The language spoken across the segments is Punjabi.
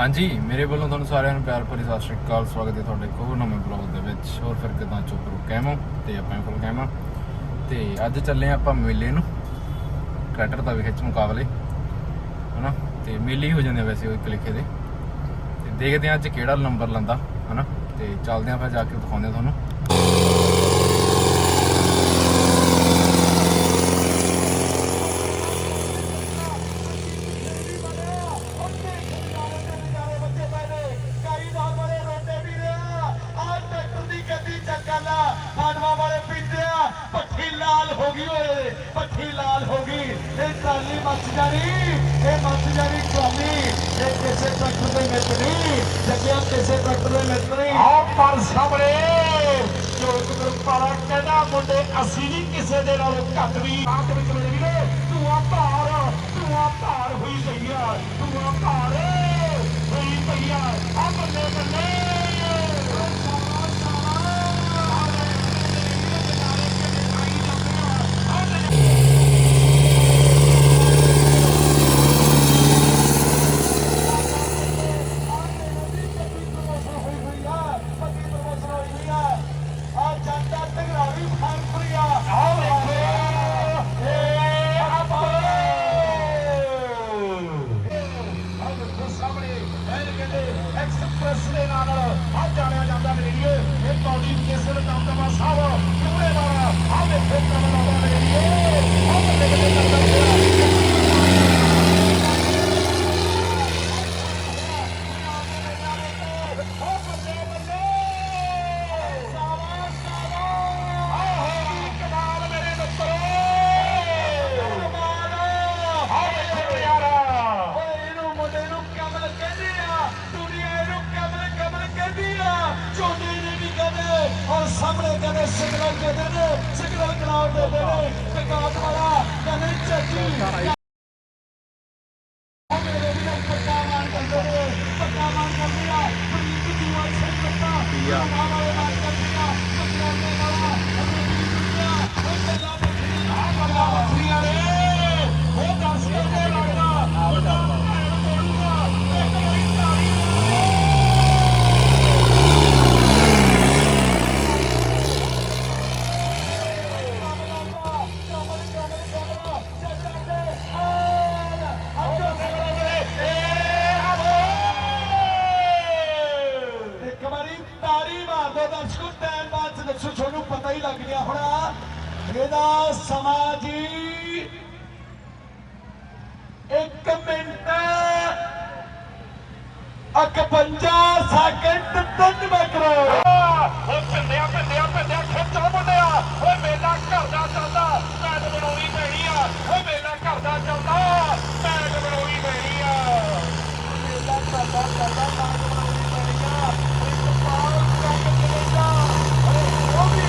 ਹਾਂਜੀ, ਮੇਰੇ ਵੱਲੋਂ ਤੁਹਾਨੂੰ ਸਾਰਿਆਂ ਨੂੰ ਪਿਆਰ ਭਰੀ ਸਤਿ ਸ਼੍ਰੀ ਅਕਾਲ। ਸਵਾਗਤ ਹੈ ਤੁਹਾਡੇ ਇੱਕ ਹੋਰ ਨਵੇਂ ਬਲੌਗ ਦੇ ਵਿੱਚ। ਹੋਰ ਫਿਰ ਕਿਦਾਂ ਚੁੱਪ ਰੋ ਕੈਮੋ ਤੇ ਆਪਾਂ ਕੋਲ ਕੈਮਾ ਤੇ ਅੱਜ ਚੱਲੇ ਹਾਂ ਆਪਾਂ ਮੇਲੇ ਨੂੰ। ਟਰੈਕਟਰ ਦਾ ਵੀ ਖਿੱਚ ਮੁਕਾਬਲੇ। ਹਨਾ? ਤੇ ਮੇਲੇ ਹੀ ਹੋ ਜਾਂਦੇ ਵੈਸੇ ਉਹ ਇੱਕ ਲਿਖੇ ਦੇ। ਤੇ ਦੇਖਦੇ ਹਾਂ ਅੱਜ ਕਿਹੜਾ ਨੰਬਰ ਲੰਦਾ। ਹਨਾ? ਤੇ ਚੱਲਦੇ ਹਾਂ ਫਿਰ ਜਾ ਕੇ ਦਿਖਾਉਂਦੇ ਹਾਂ ਤੁਹਾਨੂੰ ਲਾਲ ਹੋ ਗਈ ਓਏ ਪੱਠੀ ਲਾਲ ਹੋ ਗਈ ਇਹ ਟਰਾਲੀ ਜਾਣੀ ਇਹ ਮੱਚ ਜਾਣੀ ਟਰਾਲੀ ਇਹ ਕਿਸੇ ਟਰੈਕਟਰ ਦੇ ਮਿੱਤ ਨਹੀਂ ਜੱਗਿਆ ਕਿਸੇ ਟਰੈਕਟਰ ਦੇ ਮਿੱਤ ਨਹੀਂ ਆ ਪਰ ਸਾਹਮਣੇ ਚੋਕ ਗਰੁੱਪਾਲਾ ਕਹਿੰਦਾ, ਮੁੰਡੇ ਅਸੀਂ ਨਹੀਂ ਕਿਸੇ ਦੇ ਨਾਲ ਘੱਟ ਵੀ। ਬਾਤ ਵਿੱਚ ਮੇਰੇ ਵੀਰੇ ਤੂੰ ਆ ਧਾਰ ਤੂੰ ਆ ਧਾਰ ਹੋਈ ਪਈ ਆ ਤੂੰ ਆ ਧਾਰ ਹੋਈ ਪਈ ਆ ਆ ਬੱਲੇ ਬੱਲੇ ਆ ਵੇਖੋ ਇਹ ਆਪਰੇ ਆ ਦੇਖੋ ਸਾਹਮਣੇ ਇਹ ਕਹਿੰਦੇ ਐਕਸਪ੍ਰੈਸ ਦੇ ਨਾਂ ਨਾਲ ਆ ਜਾਣਿਆ ਜਾਂਦਾ ਮੇਰੇ ਵੀਰੇ ਇਹ ਕੌਡੀ ਕੇਸਰ ਦਮਦਮਾ ਸਾਹਿਬ ਪੂਰੇ ਵਾਲਾ ਆ ਵੇਖੋ ਕਮਲ ਆਵਾ ਮੇਰੇ ਵੀਰੇ ਆ ਬੱਲੇ ਬੱਲੇ ਕਰਦਾ ਪਿਆ ਇਹਨੂੰ ਮੁੰਡੇ ਨੂੰ ਕਮਲ ਕਹਿੰਦੇ ਆ ਦੁਨੀਆ ਇਹਨੂੰ ਕਮਲ ਕਮਲ ਕਹਿੰਦੀ ਆ ਝੋਨੇ ਨੇ ਵੀ ਕਹਿੰਦੇ ਔਰ ਸਾਹਮਣੇ ਕਹਿੰਦੇ ਸਿਗਨਲ ਕਹਿੰਦੇ ਨੇ ਸਿਗਨਲ ਕਰਾਉਣ ਦੇ ਨੇ ਟਿਕਾਟ ਵਾਲਾ ਕਹਿੰਦੇ ਚੱਕੀ ਉਹ ਮੇਰੇ ਵੀ ਪੱਕਾ ਮਾਰ ਕਰਦੇ ਨੇ ਪੱਕਾ ਮਾਰ ਕਰਦੇ ਆ ਪ੍ਰੀਤ ਦੀ ਵਾਰ ਸੇ ਪੱਕਾ ਪੀਆ। ਵਾਲੇ ਮਾਰ ਕਰਦੇ ਆ ਪੱਕਾ ਦੇ ਵਾਲਾ ਅਰੇ ਵੀ ਦੁਨੀਆ ਉਹ ਚੱਲਾ ਬੱਕਰੀਆਂ ਆ ਬੱਲਾ ਬੱਕਰੀਆਂ ਰੇ ਉਹ ਦੱਸ ਕੇ ਤੇ ਲੱਗਦਾ ਉਹਦਾ ਭੈਣ ਤੋੜੂਗਾ ਇੱਕ ਵਾਰੀ ਤਾੜੀ ਇੱਕ ਵਾਰੀ ਤਾੜੀ ਮਾਰ ਦੋ ਟਾਈਮ ਬਾਅਦ ਦੱਸੋ, ਤੁਹਾਨੂੰ ਪਤਾ ਹੀ ਲੱਗ ਗਿਆ ਹੋਣਾ। ਇਹਦਾ ਸਮਾਂ ਜੀ ਇੱਕ ਮਿੰਟ। 51 ਸੈਕਿੰਡ, ਤਿੰਨ ਮੈਕਰੋ ਓ ਪਿੰਡਿਆ ਪਿੰਡਿਆ ਪਿੰਡਿਆ ਖਿੱਚੋ ਮੁੰਡਿਆ ਓਏ ਮੇਲਾ ਘਰ ਦਾ ਚੱਲਦਾ ਮੈਚ ਬਣਾਉਣੀ ਪੈਣੀ ਆ ਓਏ ਮੇਲਾ ਘਰ ਦਾ ਚੱਲਦਾ ਮੈਚ ਬਣਾਉਣੀ ਪੈਣੀ ਆ ਮੇਲਾ ਚੱਲਦਾ ਚੱਲਦਾ ਤਾਂ ਬਣਾਉਣੀ ਪੈਣੀ ਆ ਇੱਕ ਪਾਲ ਚੱਕ ਚਲੇਗਾ ਅਰੇ ਉਹ ਵੀ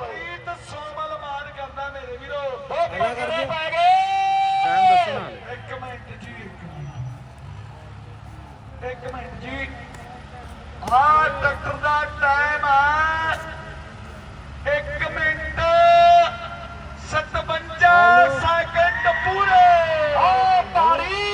ਪ੍ਰੀਤ ਸੋਮਲ ਮਾਨ ਕਰਦਾ ਮੇਰੇ ਵੀਰੋ ਟਾਈਮ ਦੱਸੋ ਨਾਲ ਇੱਕ ਮਿੰਟ ਜੀ ਇੱਕ ਮਿੰਟ ਜੀ ਹਾਂ ਡਾਕਟਰ ਦਾ ਟਾਈਮ ਆ ਇੱਕ ਮਿੰਟ 57 ਸੈਕਿੰਡ ਪੂਰੇ ਓ ਤਾੜੀ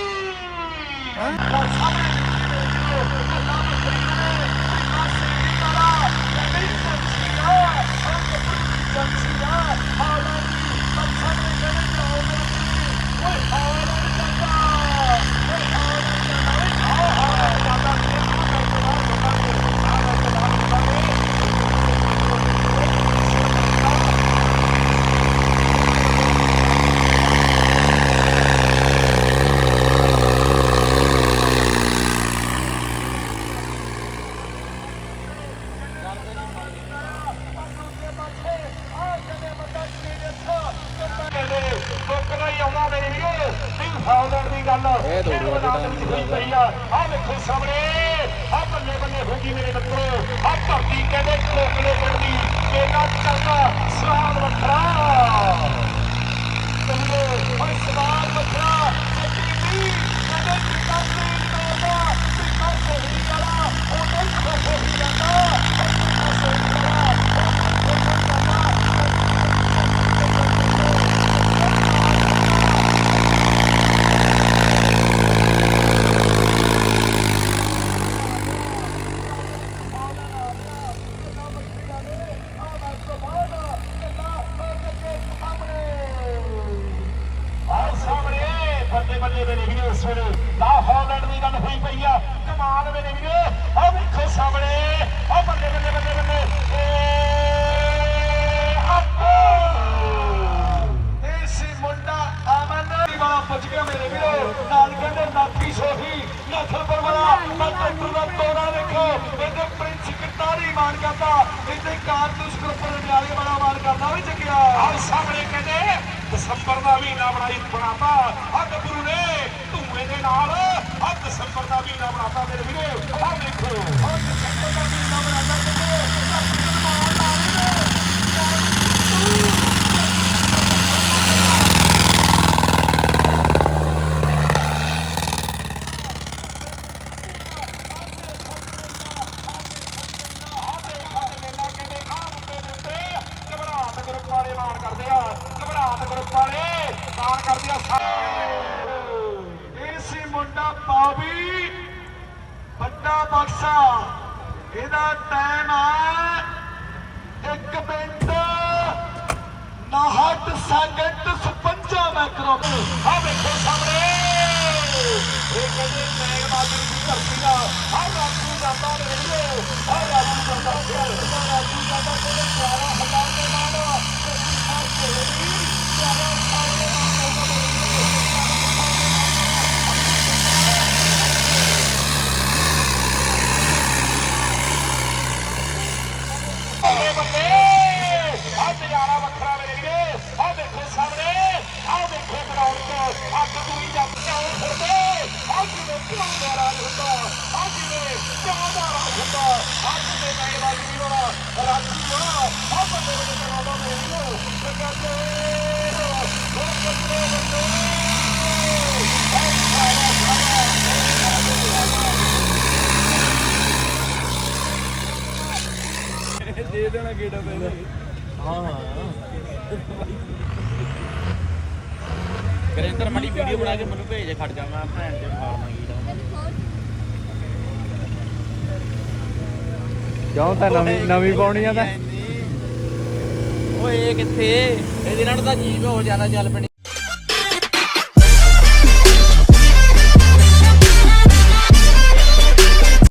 ਇਹ ਦੌੜੂਗਾ ਜਿਹੜਾ ਆ। ਵੇਖੋ ਸਾਹਮਣੇ ਆ ਬੱਲੇ ਬੱਲੇ ਹੋ ਗਈ ਮੇਰੇ ਮਿੱਤਰੋ ਆ ਧਰਤੀ ਕਹਿੰਦੇ ਕੋਕਲੇ ਪਿੰਡੀ ਮੇਲਾ ਚੱਲਦਾ ਸਵਾਦ ਵੱਖਰਾ ਚੱਲੀਏ ਓਏ ਸਵਾਦ ਵੱਖਰਾ ਚੱਲੀ ਵੀ ਕਹਿੰਦੇ ਟਿੱਕਾ ਤੇ ਤੋਦਾ ਟਿੱਕਾ ਸਹੀ ਵਾਲਾ ਉਹ ਨਹੀਂ ਖੋਖੋ ਹੀ ਜਾਂਦਾ ਟਿੱਕਾ ਸਹੀ ਵਾਲਾ ਆਹ ਸਾਹਮਣੇ ਬੱਲੇ ਬੱਲੇ ਮੇਰੇ ਵੀਰੋ ਇਸ ਵੇਲੇ। ਲਾ ਹਾਲੈਂਡ ਦੀ ਗੱਲ ਹੋਈ ਪਈ ਆ। ਕਮਾਲ ਮੇਰੇ ਵੀਰੋ। ਆਹ ਵੇਖੋ ਸਾਹਮਣੇ। ਆਹ ਬੱਲੇ ਬੱਲੇ ਬੱਲੇ ਬੱਲੇ ਏ ਮੁੰਡਾ ਅਮਨ। ਵਾਲਾ ਪੁੱਜ ਗਿਆ ਮੇਰੇ ਵੀਰੋ। ਨਾਲ ਕਹਿੰਦੇ ਨਾਥੀ ਸੋਹੀ। ਨਥਲ ਪਰਵਾਲਾ ਮੈਂ ਦਾ ਤੋੜਾ ਦੇਖੋ ਇਹਦੇ ਪ੍ਰਿੰਸ ਕਟਾਰੀ ਮਾਰ ਕਰਦਾ। ਇਹਦੇ ਕਾਰਤੂਸ ਗਰੁੱਪ ਰਣਿਆਲੇ ਵਾਲਾ ਮਾਰ ਕਰਦਾ। ਵੀ ਚੱਕਿਆ। ਆਹ ਸਾਹਮਣੇ ਕਹਿੰਦੇ, ਦਸੰਬਰ ਦਾ ਮਹੀਨਾ ਬਣਾਈ ਬਣਾਤਾ ਨਾਲ ਆ ਦਸੰਬਰ ਦਾ ਮਹੀਨਾ ਬਣਾਤਾ ਮੇਰੇ ਵੀਰੋ। ਆਹ ਵੇਖੋ ਔਰ ਦਸੰਬਰ ਦਾ ਵੀ ਬਣਾਦਾ ਕਹਿੰਦੇ ਧਰਤੀ ਲਾ ਰਹੇ ਨੇ ਘਬਰਾਹਟ ਗਰੁੱਪ ਵਾਲੇ ਮਾਰ ਕਰਦੇ ਆ ਘਬਰਾਹਟ ਗਰੁੱਪ ਵਾਲੇ ਮਾਰ ਕਰਦੇ ਆ ਸਾਰੇ ਇਹ ਸੀ ਮੁੰਡਾ ਵੱਡਾ ਬਕਸਾ ਇਹਦਾ ਟਾਈਮ ਆ ਇੱਕ ਮਿੰਟ 59 ਸੈਕਿੰਡ 56 ਮਾਈਕਰੋ ਆ ਵੇਖੋ ਸਾਹਮਣੇ। ਇਹ ਕਹਿੰਦੇ ਮੈਗ ਮਾਜਰੀ ਦੀ ਧਰਤੀ ਦਾ ਆ ਰਾਜੂ ਜਾਂਦਾ ਮੇਰੇ ਵੀਰੋ ਆ ਰਾਜੂ ਜਾਂਦਾ ਆ ਰਾਜੂ ਜਾਂਦਾ ਕੋਲੇ ਪਿਆਰਾ ਹਜ਼ਾਰ ਦੇ ਨਾਲ ਆ ਕੋਲੇ ਪਿਆਰਾ ਹਜ਼ਾਰ ਦੇ ਨਾਲ ਬੱਲੇ ਬੱਲੇ ਆ ਨਜ਼ਾਰਾ ਵੱਖਰਾ ਮੇਰੇ ਵੀਰੇ ਆ ਦੇਖੋ ਸਾਹਮਣੇ ਆ ਦੇਖੋ ਗਰਾਊਂਡ ਤੋਂ ਅੱਗ ਦੂਈ ਜੱਟ ਚਾਉਂ ਫਿਰਦੇ ਆ ਜਿਵੇਂ ਕਿਉਂ ਦਾ ਰਾਜ ਹੁੰਦਾ ਆ ਜਿਵੇਂ ਕਿਉਂ ਦਾ ਰਾਜ ਹੁੰਦਾ ਆ ਜਿਵੇਂ ਮੈਂ ਬਾਜੀ ਵੀ ਹੋਣਾ ਰਾਜੀ ਹੋਣਾ ਆ ਬੱਲੇ ਬੱਲੇ ਕਰਾਉਂਦਾ ਮੇਰੇ ਵੀਰੋ ਕਹਿੰਦੇ ਉਹ ਬੱਲੇ ਬੱਲੇ ਦੇ ਦੇਣਾ ਗੇੜਾ ਪਹਿਲੇ ਹਾਂ। ਹਾਂ ਗਰਿੰਦਰ, ਮੜੀ ਵੀਡੀਓ ਬਣਾ ਕੇ ਮੈਨੂੰ ਭੇਜ, ਖੜ ਜਾ ਮੈਂ ਭੈਣ ਦੇ ਫਾਰਮਾਂ ਗੀੜਾ ਕਿਉਂ ਤਾਂ ਨਵੀਂ ਨਵੀਂ ਪਾਉਣੀ ਆ ਤਾਂ? ਓਏ ਇਹ ਕਿੱਥੇ? ਇਹਦੇ ਨਾਲ ਤਾਂ ਜੀਵ ਹੋ ਜਾਣਾ ਚੱਲ ਪੈਣੀ।